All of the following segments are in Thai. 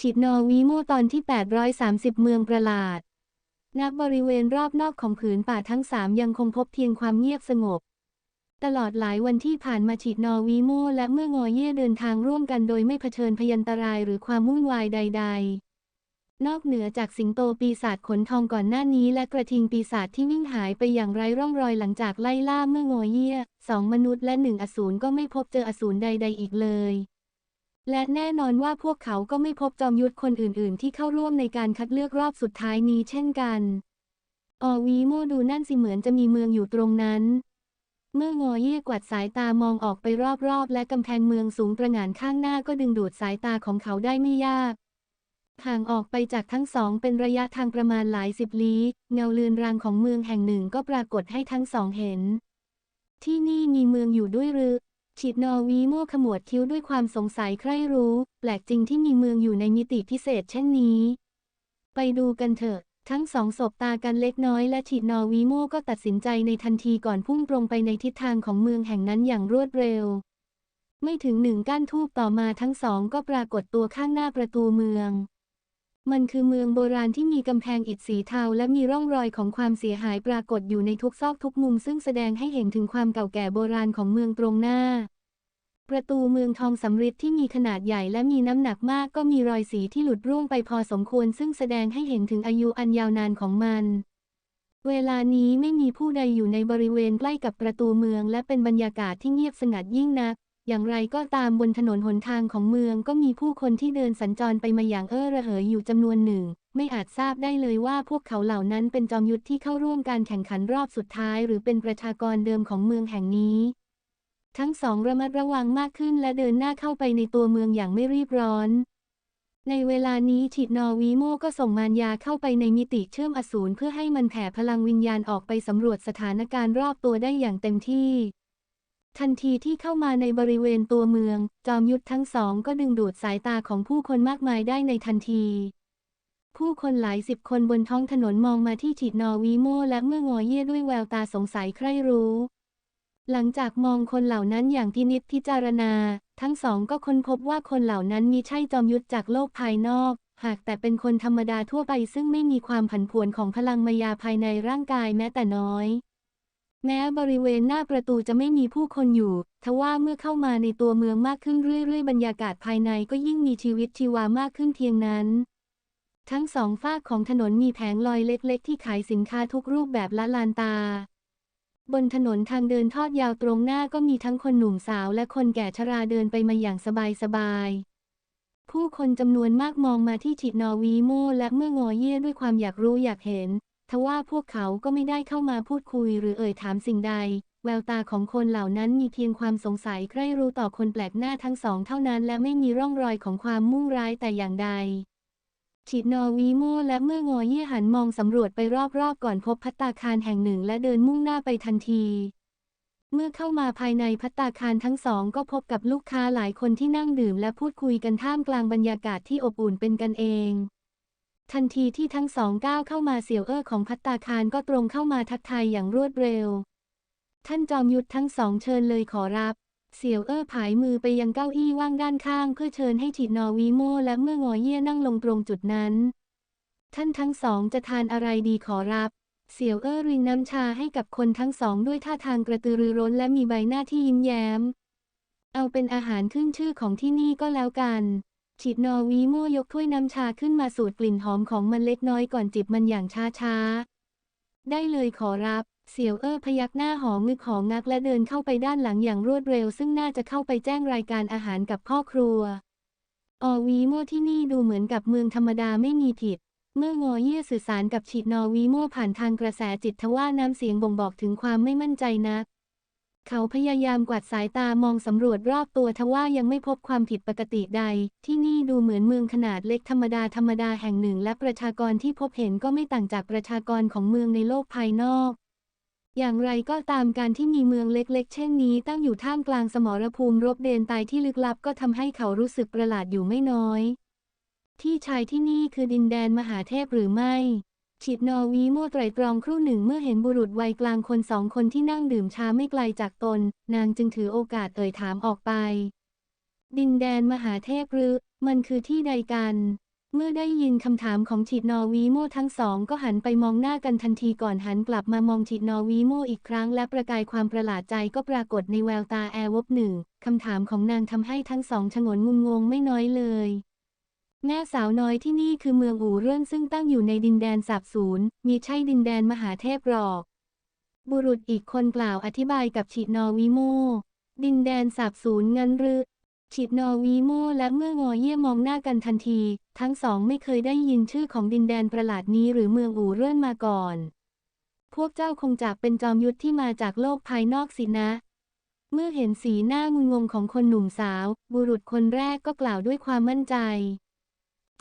ฉิดนอวีโมตอนที่ 830 เมืองประหลาดณบบริเวณรอบนอกของผืนป่าทั้งสามยังคงพบเพียงความเงียบสงบ ตลอดหลายวันที่ผ่านมาฉิดนอวีโมและเมื่องอเย่เดินทางร่วมกันโดยไม่เผชิญพยันตรายหรือความวุ่นวายใด ๆนอกเหนือจากสิงโตปีศาจขนทองก่อนหน้านี้และกระทิงปีศาจที่วิ่งหายไปอย่างไร้ร่องรอยหลังจากไล่ล่าเมื่องอเย่สองมนุษย์และหนึ่งอสูรก็ไม่พบเจออสูรใด ๆ อีกเลย และแน่นอนว่าพวกเขาก็ไม่พบจอมยุทธคนอื่น ๆ ที่เข้าร่วมในการคัดเลือกรอบสุดท้ายนี้เช่นกัน ออวีโมดูนั่นสิเหมือนจะมีเมืองอยู่ตรงนั้น เมื่องอเย่กวาดสายตามองออกไปรอบ ๆ และกำแพงเมืองสูงประหง่านข้างหน้าก็ดึงดูดสายตาของเขาได้ไม่ยาก ห่างออกไปจากทั้งสองเป็นระยะทางประมาณหลายสิบลี้ เงาเลือนรางของเมืองแห่งหนึ่งก็ปรากฏให้ทั้งสองเห็น ที่นี่มีเมืองอยู่ด้วยหรือ ฉิดนอวีโมขมวดคิ้วด้วยความสงสัยใคร่รู้ แปลกจริงที่มีเมืองอยู่ในมิติพิเศษเช่นนี้ ไปดูกันเถอะ ทั้งสองสบตากันเล็กน้อยและฉิดนอวีโมก็ตัดสินใจในทันทีก่อนพุ่งตรงไปในทิศทางของเมืองแห่งนั้นอย่างรวดเร็ว ไม่ถึงหนึ่งก้านทูบต่อมาทั้งสองก็ปรากฏตัวข้างหน้าประตูเมือง มันคือเมืองโบราณที่มีกำแพงอิฐสีเทาและมีร่องรอยของความเสียหายปรากฏอยู่ในทุกซอกทุกมุม ซึ่งแสดงให้เห็นถึงความเก่าแก่โบราณของเมืองตรงหน้า ประตูเมืองทองสำริดที่มีขนาดใหญ่และมีน้ำหนักมากก็มีรอยสีที่หลุดร่วงไปพอสมควร ซึ่งแสดงให้เห็นถึงอายุอันยาวนานของมันเวลานี้ไม่มีผู้ใดอยู่ในบริเวณใกล้กับประตูเมือง และเป็นบรรยากาศที่เงียบสงัดยิ่งนัก อย่างไรก็ตามบนถนนหนทางของเมืองก็มีผู้คนที่เดินสัญจรไปมาอย่างเอ้อระเหยอยู่จำนวนหนึ่ง ไม่อาจทราบได้เลยว่าพวกเขาเหล่านั้นเป็นจอมยุทธที่เข้าร่วมการแข่งขันรอบสุดท้าย หรือเป็นประชากรเดิมของเมืองแห่งนี้ ทั้งสองระมัดระวังมากขึ้นและเดินหน้าเข้าไปในตัวเมืองอย่างไม่รีบร้อน ในเวลานี้ฉิดนอวีโมก็ส่งมารยาเข้าไปในมิติเชื่อมอสูรเพื่อให้มันแผ่พลังวิญญาณออกไปสำรวจสถานการณ์รอบตัวได้อย่างเต็มที่ ทันทีที่เข้ามาในบริเวณตัวเมือง จอมยุทธทั้งสองก็ดึงดูดสายตาของผู้คนมากมายได้ในทันที ผู้คนหลายสิบคนบนท้องถนนมองมาที่ฉิดนอวีโมและเมื่องอเย่ด้วยแววตาสงสัยใคร่รู้ หลังจากมองคนเหล่านั้นอย่างพินิจพิจารณา ทั้งสองก็ค้นพบว่าคนเหล่านั้นมีใช่จอมยุทธจากโลกภายนอก หากแต่เป็นคนธรรมดาทั่วไปซึ่งไม่มีความผันผวนของพลังมายาภายในร่างกายแม้แต่น้อย แม้บริเวณหน้าประตูจะไม่มีผู้คนอยู่ ทว่าเมื่อเข้ามาในตัวเมืองมากขึ้นเรื่อยๆ บรรยากาศภายในก็ยิ่งมีชีวิตชีวามากขึ้นเพียงนั้น ทั้งสองฝากของถนนมีแผงลอยเล็ก ๆ ที่ขายสินค้าทุกรูปแบบละลานตา บนถนนทางเดินทอดยาวตรงหน้าก็มีทั้งคนหนุ่มสาวและคนแก่ชราเดินไปมาอย่างสบายๆผู้คนจำนวนมากมองมาที่ฉิดนอวีโมและเมื่องอเย่ด้วยความอยากรู้อยากเห็น ทว่าพวกเขาก็ไม่ได้เข้ามาพูดคุยหรือเอ่ยถามสิ่งใด แววตาของคนเหล่านั้นมีเพียงความสงสัยใคร่รู้ต่อคนแปลกหน้าทั้งสองเท่านั้น และไม่มีร่องรอยของความมุ่งร้ายแต่อย่างใดฉิดนอวีโมและเมื่องอเย่หันมองสำรวจไปรอบๆ ก่อนพบพัตตาคารแห่งหนึ่งและเดินมุ่งหน้าไปทันที เมื่อเข้ามาภายในพัตตาคารทั้งสองก็พบกับลูกค้าหลายคนที่นั่งดื่มและพูดคุยกันท่ามกลางบรรยากาศที่อบอุ่นเป็นกันเอง ทันทีที่ทั้งสองก้าวเข้ามาเสี่ยวเอ้อของพัตตาคารก็ตรงเข้ามาทักทายอย่างรวดเร็ว ท่านจอมยุทธทั้งสองเชิญเลยขอรับ เสี่ยวเอ้อผายมือไปยังเก้าอี้ว่างด้านข้าง เพื่อเชิญให้ฉิดนอวีโมและเมื่องอเยี่ยนั่งลงตรงจุดนั้น ท่านทั้งสองจะทานอะไรดีขอรับ เสี่ยวเอ้อรินน้ำชาให้กับคนทั้งสองด้วยท่าทางกระตือรือร้นและมีใบหน้าที่ยิ้มแย้ม เอาเป็นอาหารขึ้นชื่อของที่นี่ก็แล้วกัน ฉิดนอวีโมยกถ้วยน้ำชาขึ้นมาสูดกลิ่นหอมของมันเล็กน้อยก่อนจิบมันอย่างช้าๆ ได้เลยขอรับ เสี่ยวเอ้อพยักหน้าหอมงึกหองงักและเดินเข้าไปด้านหลังอย่างรวดเร็ว ซึ่งน่าจะเข้าไปแจ้งรายการอาหารกับพ่อครัว ออวีโมที่นี่ดูเหมือนกับเมืองธรรมดาไม่มีผิด เมื่องอเย่สื่อสารกับฉิดนอวีโมผ่านทางกระแสจิตทว่าน้ำเสียงบ่งบอกถึงความไม่มั่นใจนัก เขาพยายามกวาดสายตามองสำรวจรอบตัวทว่ายังไม่พบความผิดปกติใด ที่นี่ดูเหมือนเมืองขนาดเล็กธรรมดาธรรมดาแห่งหนึ่ง และประชากรที่พบเห็นก็ไม่ต่างจากประชากรของเมืองในโลกภายนอก อย่างไรก็ตามการที่มีเมืองเล็กๆ เช่นนี้ ตั้งอยู่ท่ามกลางสมรภูมิรบเดนตายที่ลึกลับก็ทำให้เขารู้สึกประหลาดอยู่ไม่น้อย ที่ชายที่นี่คือดินแดนมหาเทพหรือไม่ ฉิดนอวีโมไตรตรองครู่หนึ่งเมื่อเห็นบุรุษวัยกลางคนสองคนที่นั่งดื่มชาไม่ไกลจากตน นางจึงถือโอกาสเอ่ยถามออกไป ดินแดนมหาเทพหรือ มันคือที่ใดกัน เมื่อได้ยินคำถามของฉีดนอวีโมทั้งสองก็หันไปมองหน้ากันทันทีก่อนหันกลับมามองฉีดนอวีโมอีกครั้งและประกายความประหลาดใจก็ปรากฏในแววตาแอร์วบหนึ่งคำถามของนางทำให้ทั้งสองชงนงุนงงไม่น้อยเลย แม่สาวน้อยที่นี่คือเมืองอู่เรื่อนซึ่งตั้งอยู่ในดินแดนสาบสูญมีใช่ดินแดนมหาเทพหรอก บุรุษอีกคนกล่าวอธิบายกับฉีดนอวีโม ดินแดนสาบสูญงั้นหรือฉีดนอวีโมและเมื่องอเยี่ยมองหน้ากันทันที ทั้งสองไม่เคยได้ยินชื่อของดินแดนประหลาดนี้หรือเมืองอู่เรื่อนมาก่อน พวกเจ้าคงจากเป็นจอมยุทธที่มาจากโลกภายนอกสินะ เมื่อเห็นสีหน้างุนงงของคนหนุ่มสาว บุรุษคนแรกก็กล่าวด้วยความมั่นใจ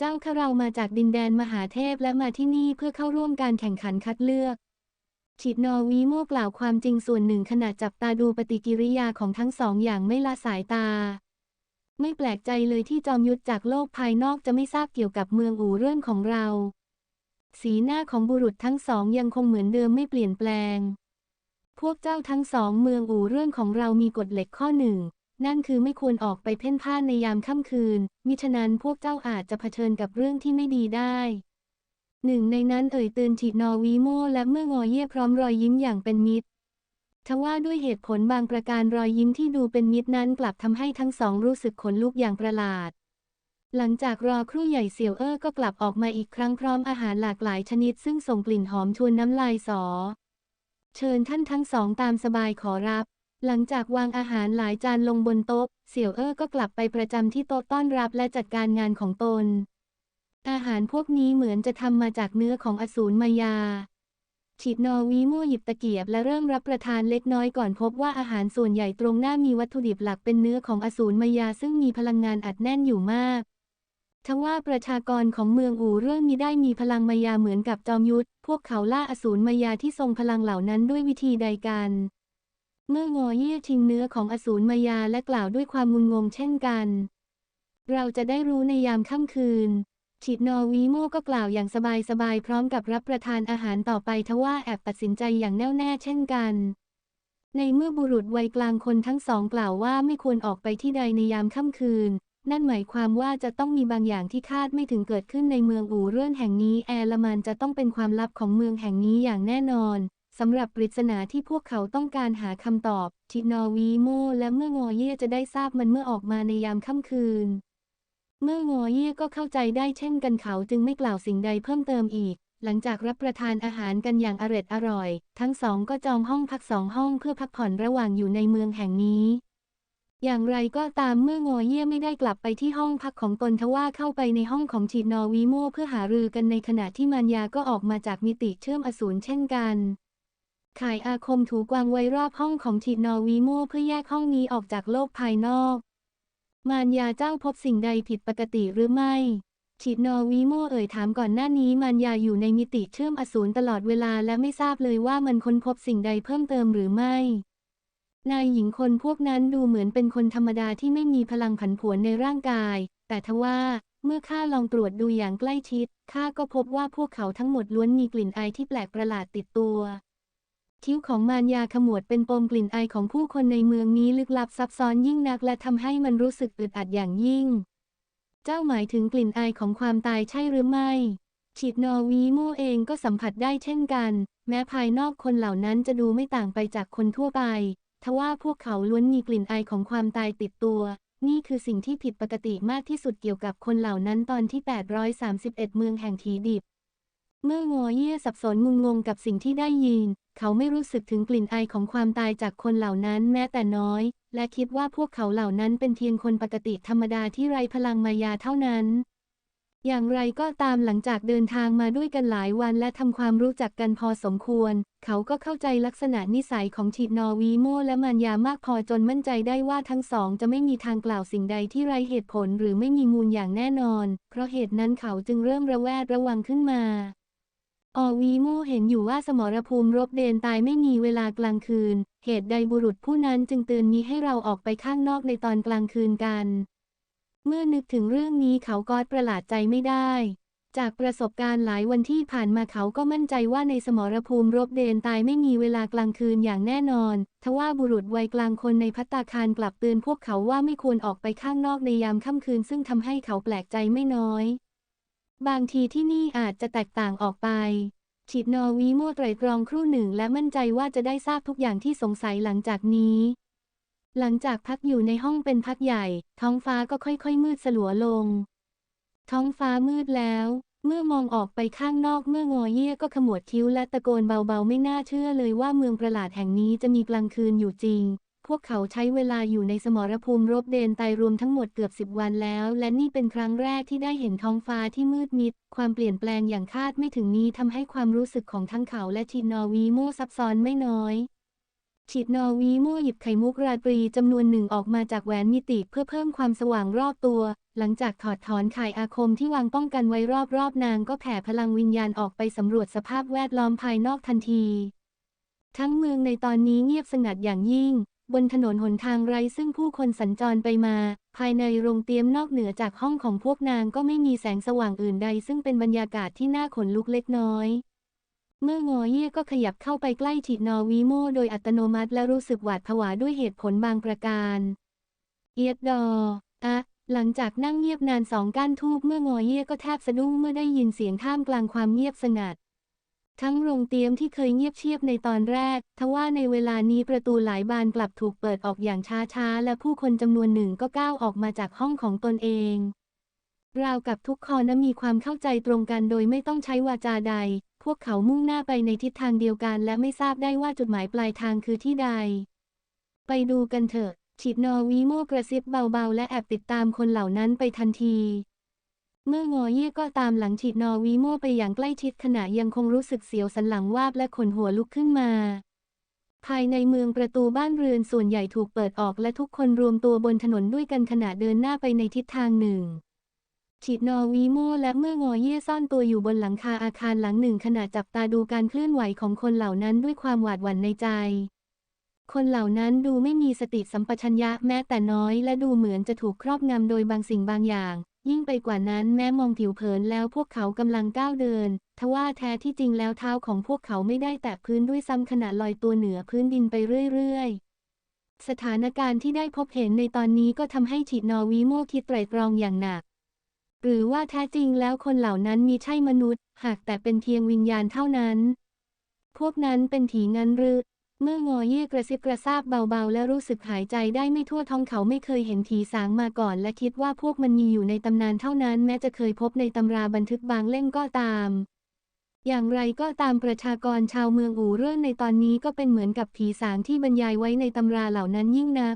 เจ้าข้าเรามาจากดินแดนมหาเทพและมาที่นี่เพื่อเข้าร่วมการแข่งขันคัดเลือกฉีดนอวีโมกล่าวความจริงส่วนหนึ่งขณะจับตาดูปฏิกิริยาของทั้งสองอย่างไม่ละสายตา ไม่แปลกใจเลยที่จอมยุทธจากโลกภายนอกจะไม่ทราบเกี่ยวกับเมืองอู่เรื่องของเรา สีหน้าของบุรุษทั้งสองยังคงเหมือนเดิมไม่เปลี่ยนแปลง พวกเจ้าทั้งสองเมืองอู่เรื่องของเรามีกฎเหล็กข้อหนึ่ง นั่นคือไม่ควรออกไปเพ่นพ่านในยามค่ำคืน มิฉะนั้นพวกเจ้าอาจจะเผชิญกับเรื่องที่ไม่ดีได้หนึ่งในนั้นเอ่ยเตือนฉีดนอวีโมและเมื่องอเย่พร้อมรอยยิ้มอย่างเป็นมิตรทว่าด้วยเหตุผลบางประการรอยยิ้มที่ดูเป็นมิตรนั้นกลับทำให้ทั้งสองรู้สึกขนลุกอย่างประหลาด หลังจากรอครู่ใหญ่เสี่ยวเอ้อก็กลับออกมาอีกครั้งพร้อมอาหารหลากหลายชนิด ซึ่งส่งกลิ่นหอมชวนน้ำลายสอ เชิญท่านทั้งสองตามสบายขอรับ หลังจากวางอาหารหลายจานลงบนโต๊ะ เสี่ยวเอ้อก็กลับไปประจำที่โต๊ะต้อนรับและจัดการงานของตน อาหารพวกนี้เหมือนจะทำมาจากเนื้อของอสูรมายา ฉีดนอวีมั่วหยิบตะเกียบและเริ่มรับประทานเล็กน้อยก่อนพบว่าอาหารส่วนใหญ่ตรงหน้ามีวัตถุดิบหลักเป็นเนื้อของอสูรมายาซึ่งมีพลังงานอัดแน่นอยู่มากทว่าประชากรของเมืองอู่เรื่องนี้ได้มีพลังมายาเหมือนกับจอมยุทธ พวกเขาล่าอสูรมายาที่ทรงพลังเหล่านั้นด้วยวิธีใดกัน เมื่องอเยี่ยชิงเนื้อของอสูรมายาและกล่าวด้วยความงุนงงเช่นกัน เราจะได้รู้ในยามค่ำคืน ฉีดนอวีโมก็กล่าวอย่างสบายๆพร้อมกับรับประทานอาหารต่อไปทว่าแอบตัดสินใจอย่างแน่วแน่เช่นกัน ในเมื่อบุรุษวัยกลางคนทั้งสองกล่าวว่าไม่ควรออกไปที่ใดในยามค่ำคืน นั่นหมายความว่าจะต้องมีบางอย่างที่คาดไม่ถึงเกิดขึ้นในเมืองอู่เรื่อนแห่งนี้แอร์ลมันจะต้องเป็นความลับของเมืองแห่งนี้อย่างแน่นอน สำหรับปริศนาที่พวกเขาต้องการหาคำตอบ ทินอวีโมและเมื่องอเย่จะได้ทราบมันเมื่อออกมาในยามค่ำคืน เมื่องอเย่ก็เข้าใจได้เช่นกันเขาจึงไม่กล่าวสิ่งใดเพิ่มเติมอีก หลังจากรับประทานอาหารกันอย่างอร็ดอร่อย ทั้งสองก็จองห้องพักสองห้องเพื่อพักผ่อนระหว่างอยู่ในเมืองแห่งนี้ อย่างไรก็ตามเมื่องอเย่ไม่ได้กลับไปที่ห้องพักของตนทว่าเข้าไปในห้องของฉีดนอวีโมเพื่อหารือกันในขณะที่มารยาก็ออกมาจากมิติเชื่อมอสูรเช่นกัน ขายอาคมถูกวางไว้รอบห้องของฉีดนอวีโมเพื่อแยกห้องนี้ออกจากโลกภายนอก มารยาเจ้าพบสิ่งใดผิดปกติหรือไม่ฉีดนอวีโมเอ่ยถามก่อนหน้านี้มารยาอยู่ในมิติเชื่อมอสูรตลอดเวลาและไม่ทราบเลยว่ามันค้นพบสิ่งใดเพิ่มเติมหรือไม่ นายหญิงคนพวกนั้นดูเหมือนเป็นคนธรรมดาที่ไม่มีพลังผันผวนในร่างกาย แต่ทว่าเมื่อข้าลองตรวจดูอย่างใกล้ชิดข้าก็พบว่าพวกเขาทั้งหมดล้วนมีกลิ่นไอที่แปลกประหลาดติดตัว คิ้วของมารยาขมวดเป็นปมกลิ่นอายของผู้คนในเมืองนี้ลึกลับซับซ้อนยิ่งนักและทำให้มันรู้สึกอึดอัดอย่างยิ่ง เจ้าหมายถึงกลิ่นอายของความตายใช่หรือไม่ ฉีดนอวีโมเองก็สัมผัสได้เช่นกัน แม้ภายนอกคนเหล่านั้นจะดูไม่ต่างไปจากคนทั่วไป ทว่าพวกเขาล้วนมีกลิ่นอายของความตายติดตัว นี่คือสิ่งที่ผิดปกติมากที่สุดเกี่ยวกับคนเหล่านั้นตอนที่ 831 เมืองแห่งทีดิบ เมื่องอเยี่ยสับสนงุนงงกับสิ่งที่ได้ยิน เขาไม่รู้สึกถึงกลิ่นอายของความตายจากคนเหล่านั้นแม้แต่น้อย และคิดว่าพวกเขาเหล่านั้นเป็นเพียงคนปกติธรรมดาที่ไร้พลังมายาเท่านั้น อย่างไรก็ตามหลังจากเดินทางมาด้วยกันหลายวันและทำความรู้จักกันพอสมควร เขาก็เข้าใจลักษณะนิสัยของฉีดนอวีโมและมานยามากพอจนมั่นใจได้ว่าทั้งสองจะไม่มีทางกล่าวสิ่งใดที่ไร้เหตุผลหรือไม่มีมูลอย่างแน่นอน เพราะเหตุนั้นเขาจึงเริ่มระแวดระวังขึ้นมา อวีโมเห็นอยู่ว่าสมรภูมิรบเดนตายไม่มีเวลากลางคืน เหตุใดบุรุษผู้นั้นจึงเตือนนี้ให้เราออกไปข้างนอกในตอนกลางคืนกัน เมื่อนึกถึงเรื่องนี้เขาก็ประหลาดใจไม่ได้ จากประสบการณ์หลายวันที่ผ่านมาเขาก็มั่นใจว่าในสมรภูมิรบเดนตายไม่มีเวลากลางคืนอย่างแน่นอน ทว่าบุรุษวัยกลางคนในพัตตาคารกลับเตือนพวกเขาว่าไม่ควรออกไปข้างนอกในยามค่ำคืน ซึ่งทำให้เขาแปลกใจไม่น้อย บางทีที่นี่อาจจะแตกต่างออกไป ฉีดนอวีโมไตรตรองครู่หนึ่งและมั่นใจว่าจะได้ทราบทุกอย่างที่สงสัยหลังจากนี้ หลังจากพักอยู่ในห้องเป็นพักใหญ่ ท้องฟ้าก็ค่อยๆ มืดสลัวลง ท้องฟ้ามืดแล้ว เมื่อมองออกไปข้างนอกเมื่องอเยี่ยก็ขมวดคิ้วและตะโกนเบาๆ ไม่น่าเชื่อเลยว่าเมืองประหลาดแห่งนี้จะมีกลางคืนอยู่จริง พวกเขาใช้เวลาอยู่ในสมรภูมิรบเดนไตรวมทั้งหมดเกือบสิบวันแล้ว และนี่เป็นครั้งแรกที่ได้เห็นท้องฟ้าที่มืดมิด ความเปลี่ยนแปลงอย่างคาดไม่ถึงนี้ทำให้ความรู้สึกของทั้งเขาและชินอวีโมซับซ้อนไม่น้อยฉีดนอวีโมหยิบไข่มุกราตรีจำนวนหนึ่งออกมาจากแหวนมิติเพื่อเพิ่มความสว่างรอบตัว หลังจากถอดถอนไข่อาคมที่วางป้องกันไว้รอบๆนางก็แผ่พลังวิญญาณออกไปสำรวจสภาพแวดล้อมภายนอกทันที ทั้งเมืองในตอนนี้เงียบสงัดอย่างยิ่ง บนถนนหนทางไร้ซึ่งผู้คนสัญจรไปมา ภายในโรงเตรียมนอกเหนือจากห้องของพวกนางก็ไม่มีแสงสว่างอื่นใด ซึ่งเป็นบรรยากาศที่น่าขนลุกเล็กน้อย เมื่องอเย่ก็ขยับเข้าไปใกล้ฉีดนอวีโมโดยอัตโนมัติและรู้สึกหวาดผวาด้วยเหตุผลบางประการ เอียดดออะหลังจากนั่งเงียบนานสองก้านทูบเมื่องอเย่ก็แทบสะดุ้งเมื่อได้ยินเสียงท่ามกลางความเงียบสงัด ทั้งโรงเตรียมที่เคยเงียบเชียบในตอนแรก ทว่าในเวลานี้ประตูหลายบานกลับถูกเปิดออกอย่างช้าๆ และผู้คนจำนวนหนึ่งก็ก้าวออกมาจากห้องของตนเอง ราวกับทุกคนนะมีความเข้าใจตรงกันโดยไม่ต้องใช้วาจาใด พวกเขามุ่งหน้าไปในทิศทางเดียวกัน และไม่ทราบได้ว่าจุดหมายปลายทางคือที่ใด ไปดูกันเถอะฉีดนอวีโมกระซิบเบาๆ และแอบติดตามคนเหล่านั้นไปทันที เมื่องอเย่ก็ตามหลังฉีดนอวีโมไปอย่างใกล้ชิดขณะยังคงรู้สึกเสียวสันหลังวาบและขนหัวลุกขึ้นมา ภายในเมืองประตูบ้านเรือนส่วนใหญ่ถูกเปิดออกและทุกคนรวมตัวบนถนนด้วยกันขณะเดินหน้าไปในทิศทางหนึ่งฉีดนอวีโมและเมื่องอเย่ซ่อนตัวอยู่บนหลังคาอาคารหลังหนึ่งขณะจับตาดูการเคลื่อนไหวของคนเหล่านั้นด้วยความหวาดหวั่นในใจ คนเหล่านั้นดูไม่มีสติสัมปชัญญะแม้แต่น้อยและดูเหมือนจะถูกครอบงำโดยบางสิ่งบางอย่าง ยิ่งไปกว่านั้นแม้มองผิวเผินแล้วพวกเขากำลังก้าวเดิน ทว่าแท้ที่จริงแล้วเท้าของพวกเขาไม่ได้แตะพื้นด้วยซ้ำขณะลอยตัวเหนือพื้นดินไปเรื่อยๆ สถานการณ์ที่ได้พบเห็นในตอนนี้ก็ทำให้ฉีดนอวีโมคิดไตรตรองอย่างหนัก หรือว่าแท้จริงแล้วคนเหล่านั้นมีใช่มนุษย์ หากแต่เป็นเพียงวิญญาณเท่านั้น พวกนั้นเป็นผีงั้นหรือ เมื่องอเยี่ยกระซิบกระซาบเบาๆ และรู้สึกหายใจได้ไม่ทั่วท้องเขาไม่เคยเห็นผีสางมาก่อน และคิดว่าพวกมันมีอยู่ในตำนานเท่านั้น แม้จะเคยพบในตำราบันทึกบางเล่มก็ตาม อย่างไรก็ตามประชากรชาวเมืองอู่เรื่อในตอนนี้ก็เป็นเหมือนกับผีสางที่บรรยายไว้ในตำราเหล่านั้นยิ่งนัก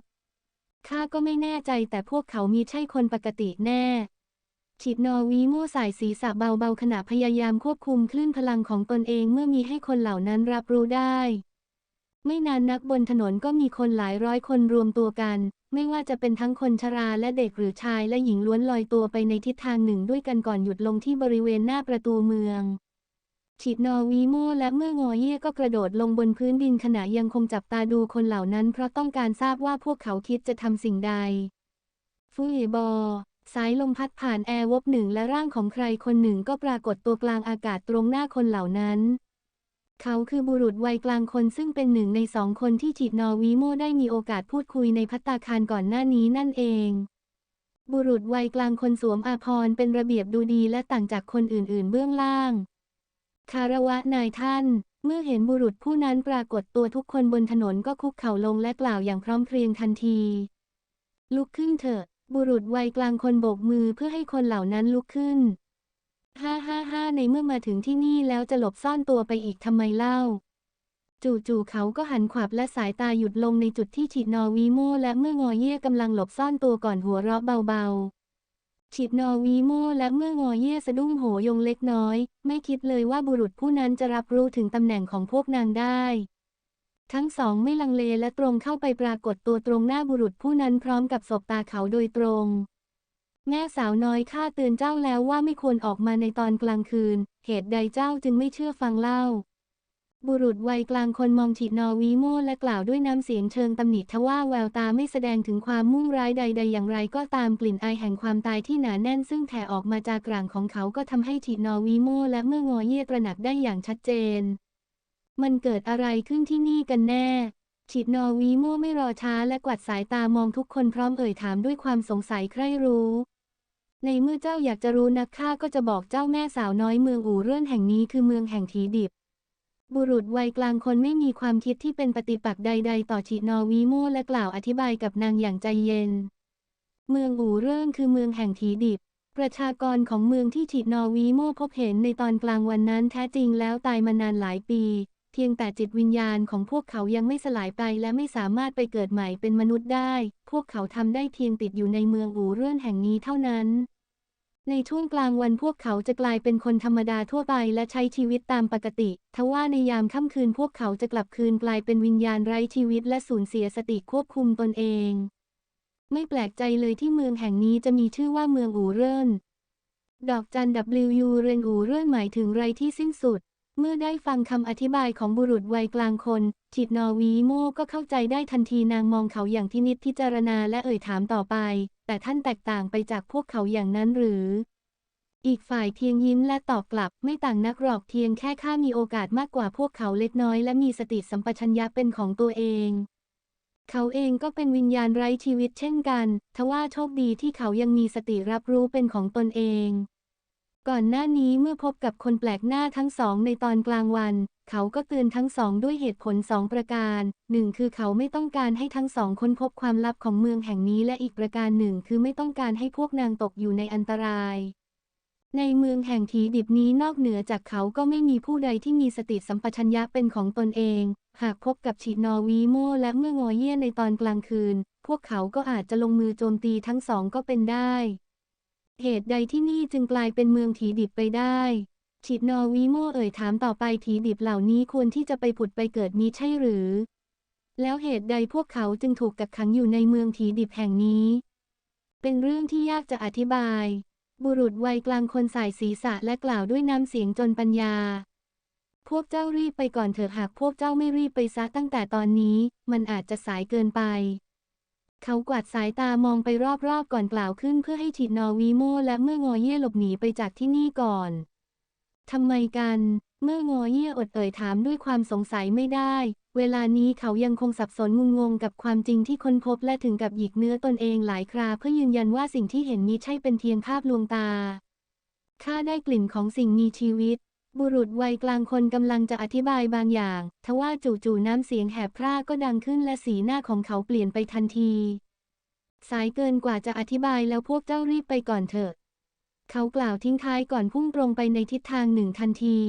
ข้าก็ไม่แน่ใจแต่พวกเขามีใช่คนปกติแน่ฉีดนอวีโม่สายศีรษะเบาๆขณะพยายามควบคุมคลื่นพลังของตนเองเมื่อมีให้คนเหล่านั้นรับรู้ได้ ไม่นานนักบนถนนก็มีคนหลายร้อยคนรวมตัวกัน ไม่ว่าจะเป็นทั้งคนชราและเด็กหรือชายและหญิงล้วนลอยตัวไปในทิศทางหนึ่งด้วยกันก่อนหยุดลงที่บริเวณหน้าประตูเมืองฉีดนอวีโมและเมื่องอเย่ก็กระโดดลงบนพื้นดินขณะยังคงจับตาดูคนเหล่านั้น เพราะต้องการทราบว่าพวกเขาคิดจะทำสิ่งใด ฟุยบอ สายลมพัดผ่านแอร์วบหนึ่งและร่างของใครคนหนึ่งก็ปรากฏตัวกลางอากาศตรงหน้าคนเหล่านั้น เขาคือบุรุษวัยกลางคนซึ่งเป็นหนึ่งในสองคนที่จีดนอวีโมได้มีโอกาสพูดคุยในพัตตาคารก่อนหน้านี้นั่นเอง บุรุษวัยกลางคนสวมอาภรณ์เป็นระเบียบดูดีและต่างจากคนอื่นๆเบื้องล่าง คารวะนายท่าน เมื่อเห็นบุรุษผู้นั้นปรากฏตัวทุกคนบนถนนก็คุกเข่าลงและกล่าวอย่างพร้อมเพรียงทันที ลุกขึ้นเถอะ บุรุษวัยกลางคนโบกมือเพื่อให้คนเหล่านั้นลุกขึ้น ฮ่าฮ่าฮ่าในเมื่อมาถึงที่นี่แล้วจะหลบซ่อนตัวไปอีกทำไมเล่า จู่ๆเขาก็หันขวับและสายตาหยุดลงในจุดที่ฉีดนอวีโมและเมื่องอเย่กำลังหลบซ่อนตัวก่อนหัวเราะเบาๆ ฉีดนอวีโมและเมื่องอเย่สะดุ้งโหยงเล็กน้อย ไม่คิดเลยว่าบุรุษผู้นั้นจะรับรู้ถึงตำแหน่งของพวกนางได้ทั้งสองไม่ลังเลและตรงเข้าไปปรากฏตัวตรงหน้าบุรุษผู้นั้นพร้อมกับสบตาเขาโดยตรง แม่สาวน้อยข้าเตือนเจ้าแล้วว่าไม่ควรออกมาในตอนกลางคืน เหตุใดเจ้าจึงไม่เชื่อฟังเล่า บุรุษวัยกลางคนมองฉีดนอวีโมและกล่าวด้วยน้ำเสียงเชิงตำหนิทว่าแววตาไม่แสดงถึงความมุ่งร้ายใด ๆ อย่างไรก็ตามกลิ่นอายแห่งความตายที่หนาแน่นซึ่งแผ่ออกมาจากกลางของเขาก็ทำให้ฉีดนอวีโมและเมื่องอเย่ตระหนักได้อย่างชัดเจน มันเกิดอะไรขึ้นที่นี่กันแน่ฉีดนอวีโมไม่รอช้าและกวาดสายตามองทุกคนพร้อมเอ่ยถามด้วยความสงสัยใคร่รู้ ในเมื่อเจ้าอยากจะรู้นักข้าก็จะบอกเจ้าแม่สาวน้อยเมืองอู่เรื่อนแห่งนี้คือเมืองแห่งถีดิบ บุรุษวัยกลางคนไม่มีความคิดที่เป็นปฏิปักษ์ใด ๆ ต่อชินอวีโมและกล่าวอธิบายกับนางอย่างใจเย็น เมืองอู่เรื่องคือเมืองแห่งถีดิบ ประชากรของเมืองที่ฉิดนอวีโมพบเห็นในตอนกลางวันนั้นแท้จริงแล้วตายมานานหลายปี เพียงแต่จิตวิญญาณของพวกเขายังไม่สลายไปและไม่สามารถไปเกิดใหม่เป็นมนุษย์ได้ พวกเขาทำได้เพียงติดอยู่ในเมืองอู่เรื่อนแห่งนี้เท่านั้น ในช่วงกลางวันพวกเขาจะกลายเป็นคนธรรมดาทั่วไปและใช้ชีวิตตามปกติ ทว่าในยามค่ำคืนพวกเขาจะกลับคืนกลายเป็นวิญญาณไร้ชีวิตและสูญเสียสติควบคุมตนเอง ไม่แปลกใจเลยที่เมืองแห่งนี้จะมีชื่อว่าเมืองอูเรินดอกจัน WU เรนอูเรินหมายถึงไรที่สิ้นสุด เมื่อได้ฟังคำอธิบายของบุรุษวัยกลางคนจิตนอวีโมก็เข้าใจได้ทันทีนางมองเขาอย่างที่นิดพิจารณาและเอ่ยถามต่อไป แต่ท่านแตกต่างไปจากพวกเขาอย่างนั้นหรือ อีกฝ่ายเพียงยิ้มและตอบกลับไม่ต่างนักหรอกเพียงแค่ข้ามีโอกาสมากกว่าพวกเขาเล็กน้อยและมีสติสัมปชัญญะเป็นของตัวเอง เขาเองก็เป็นวิญญาณไร้ชีวิตเช่นกัน ทว่าโชคดีที่เขายังมีสติรับรู้เป็นของตนเองก่อนหน้านี้เมื่อพบกับคนแปลกหน้าทั้งสองในตอนกลางวัน เขาก็เตือนทั้งสองด้วยเหตุผลสองประการหนึ่งคือเขาไม่ต้องการให้ทั้งสองค้นพบความลับของเมืองแห่งนี้และอีกประการหนึ่งคือไม่ต้องการให้พวกนางตกอยู่ในอันตราย ในเมืองแห่งถีดิบนี้นอกเหนือจากเขาก็ไม่มีผู้ใดที่มีสติสัมปชัญญะเป็นของตนเอง หากพบกับฉีดนอวีโมและเมื่องอเยี่ยในตอนกลางคืน พวกเขาก็อาจจะลงมือโจมตีทั้งสองก็เป็นได้ เหตุใดที่นี่จึงกลายเป็นเมืองถีดิบไปได้ ฉีดนอวีโมเอ่ยถามต่อไปถีดิบเหล่านี้ควรที่จะไปผุดไปเกิดมีใช่หรือ แล้วเหตุใดพวกเขาจึงถูกกักขังอยู่ในเมืองถีดิบแห่งนี้ เป็นเรื่องที่ยากจะอธิบาย บุรุษวัยกลางคนสายศีรษะและกล่าวด้วยน้ำเสียงจนปัญญา พวกเจ้ารีบไปก่อนเถอะหากพวกเจ้าไม่รีบไปซะตั้งแต่ตอนนี้ มันอาจจะสายเกินไปเขากวาดสายตามองไปรอบๆก่อนกล่าวขึ้นเพื่อให้ฉีดนอวีโมและเมื่องอเย่หลบหนีไปจากที่นี่ก่อน ทำไมกัน เมื่องอเย่อดเอ่ยถามด้วยความสงสัยไม่ได้ เวลานี้เขายังคงสับสนงุนงงกับความจริงที่ค้นพบและถึงกับหยิกเนื้อตนเองหลายคราเพื่อยืนยันว่าสิ่งที่เห็นมิใช่เป็นเพียงภาพลวงตา ข้าได้กลิ่นของสิ่งมีชีวิต บุรุษวัยกลางคนกำลังจะอธิบายบางอย่าง ทว่าจู่ๆน้ำเสียงแหบพร่าก็ดังขึ้นและสีหน้าของเขาเปลี่ยนไปทันที สายเกินกว่าจะอธิบายแล้วพวกเจ้ารีบไปก่อนเถอะ เขากล่าวทิ้งท้ายก่อนพุ่งตรงไปในทิศทางหนึ่งทันที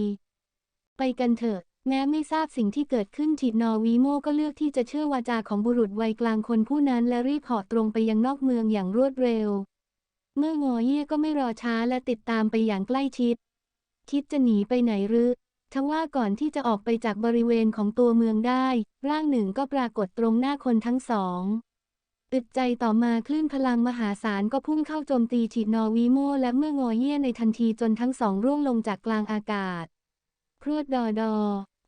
ไปกันเถอะ แม้ไม่ทราบสิ่งที่เกิดขึ้นจิตนอวีโมก็เลือกที่จะเชื่อวาจาของบุรุษวัยกลางคนผู้นั้นและรีบเหาะตรงไปยังนอกเมืองอย่างรวดเร็ว เมื่องอเย่ก็ไม่รอช้าและติดตามไปอย่างใกล้ชิด คิดจะหนีไปไหนหรือทว่าก่อนที่จะออกไปจากบริเวณของตัวเมืองได้ ร่างหนึ่งก็ปรากฏตรงหน้าคนทั้งสอง อึดใจต่อมาคลื่นพลังมหาศาลก็พุ่งเข้าโจมตีฉีดนอวีโมและเมื่องอเยี่ยในทันทีจนทั้งสองร่วงลงจากกลางอากาศ พรวดดอดอ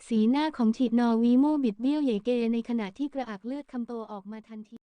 สีหน้าของฉีดนอวีโมบิดเบี้ยวเหยเกในขณะที่กระอักเลือดคำโตออกมาทันที